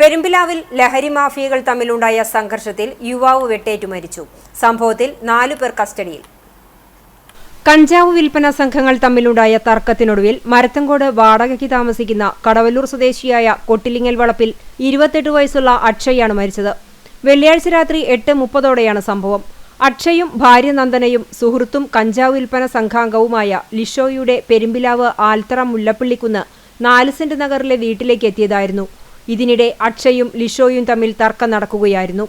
പെരുമ്പിലാവിൽ ലഹരി മാഫിയകൾ തമ്മിലുണ്ടായ സംഘർഷത്തിൽ യുവാവ് വെട്ടേറ്റു മരിച്ചു. സംഭവത്തിൽ നാലു പേർ കസ്റ്റഡിയിൽ. കഞ്ചാവ് വിൽപ്പന സംഘങ്ങൾ തമ്മിലുണ്ടായ തർക്കത്തിനൊടുവിൽ മരത്തങ്കോട് വാടകയ്ക്ക് താമസിക്കുന്ന കടവല്ലൂർ സ്വദേശിയായ കൊട്ടിലിങ്ങൽ വളപ്പിൽ ഇരുപത്തെട്ട് വയസ്സുള്ള അക്ഷയാണ് മരിച്ചത്. വെള്ളിയാഴ്ച രാത്രി എട്ട് മുപ്പതോടെയാണ് സംഭവം. അക്ഷയും ഭാര്യ നന്ദനയും സുഹൃത്തും കഞ്ചാവ് വിൽപ്പന സംഘാംഗവുമായ ലിഷോയുടെ പെരുമ്പിലാവ് ആൽത്തറ മുല്ലപ്പള്ളിക്കുന്ന് നാല് സെന്റ് നഗറിലെ വീട്ടിലേക്ക് എത്തിയതായിരുന്നു. ഇതിനിടെ അക്ഷയും ലിഷോയും തമ്മിൽ തർക്കം നടക്കുകയായിരുന്നു.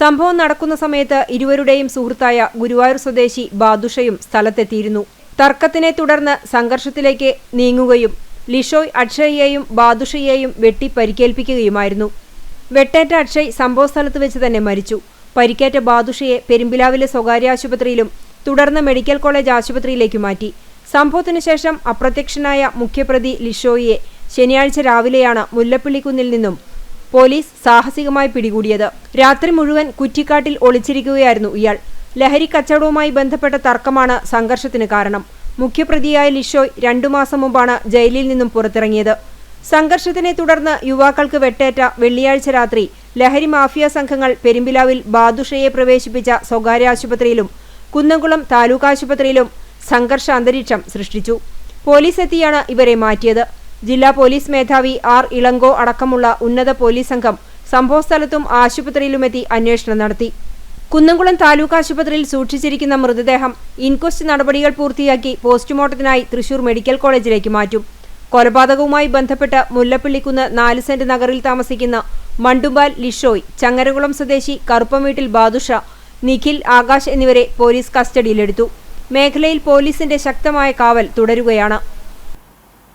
സംഭവം നടക്കുന്ന സമയത്ത് ഇരുവരുടെയും സുഹൃത്തായ ഗുരുവായൂർ സ്വദേശി ബാദുഷയും സ്ഥലത്തെത്തിയിരുന്നു. തർക്കത്തിനെ തുടർന്ന് സംഘർഷത്തിലേക്ക് നീങ്ങുകയും ലിഷോയ് അക്ഷയെയും ബാദുഷയെയും വെട്ടി പരിക്കേൽപ്പിക്കുകയുമായിരുന്നു. വെട്ടേറ്റ അക്ഷയ് സംഭവസ്ഥലത്ത് വെച്ച് തന്നെ മരിച്ചു. പരിക്കേറ്റ ബാദുഷയെ പെരുമ്പിലാവിലെ സ്വകാര്യ ആശുപത്രിയിലും തുടർന്ന് മെഡിക്കൽ കോളേജ് ആശുപത്രിയിലേക്ക് മാറ്റി. സംഭവത്തിനു ശേഷം അപ്രത്യക്ഷനായ മുഖ്യപ്രതി ലിഷോയിയെ ശനിയാഴ്ച രാവിലെയാണ് മുല്ലപ്പള്ളിക്കുന്നിൽ നിന്നും പോലീസ് സാഹസികമായി പിടികൂടിയത്. രാത്രി മുഴുവൻ കുറ്റിക്കാട്ടിൽ ഒളിച്ചിരിക്കുകയായിരുന്നു ഇയാൾ. ലഹരി കച്ചവടവുമായി ബന്ധപ്പെട്ട തർക്കമാണ് സംഘർഷത്തിന് കാരണം. മുഖ്യപ്രതിയായ ലിഷോയ് രണ്ടു മാസം മുമ്പാണ് ജയിലിൽ നിന്നും പുറത്തിറങ്ങിയത്. സംഘർഷത്തിനെ തുടർന്ന് യുവാക്കൾക്ക് വെട്ടേറ്റ വെള്ളിയാഴ്ച രാത്രി ലഹരി മാഫിയ സംഘങ്ങൾ പെരുമ്പിലാവിൽ ബാദുഷയെ പ്രവേശിപ്പിച്ച സ്വകാര്യ ആശുപത്രിയിലും കുന്നംകുളം താലൂക്ക് ആശുപത്രിയിലും സംഘർഷ അന്തരീക്ഷം സൃഷ്ടിച്ചു. പോലീസ് എത്തിയാണ് ഇവരെ മാറ്റിയത്. ജില്ലാ പോലീസ് മേധാവി ആർ ഇളങ്കോ അടക്കമുള്ള ഉന്നത പോലീസ് സംഘം സംഭവ സംഭവസ്ഥലത്തും ആശുപത്രിയിലുമെത്തി അന്വേഷണം നടത്തി. കുന്നംകുളം താലൂക്ക് ആശുപത്രിയിൽ സൂക്ഷിച്ചിരിക്കുന്ന മൃതദേഹം ഇൻക്വസ്റ്റ് നടപടികൾ പൂർത്തിയാക്കി പോസ്റ്റ്മോർട്ടത്തിനായി തൃശൂർ മെഡിക്കൽ കോളേജിലേക്ക് മാറ്റും. കൊലപാതകവുമായി ബന്ധപ്പെട്ട് മുല്ലപ്പള്ളിക്കുന്ന് നാല് സെന്റ് നഗറിൽ താമസിക്കുന്ന മണ്ടുമ്പാൽ ലിഷോയ് ചങ്ങരകുളം സ്വദേശി കറുപ്പം വീട്ടിൽ ബാദുഷ നിഖിൽ ആകാശ് എന്നിവരെ പോലീസ് കസ്റ്റഡിയിലെടുത്തു. മേഖലയിൽ പോലീസിന്റെ ശക്തമായ കാവൽ തുടരുകയാണ്.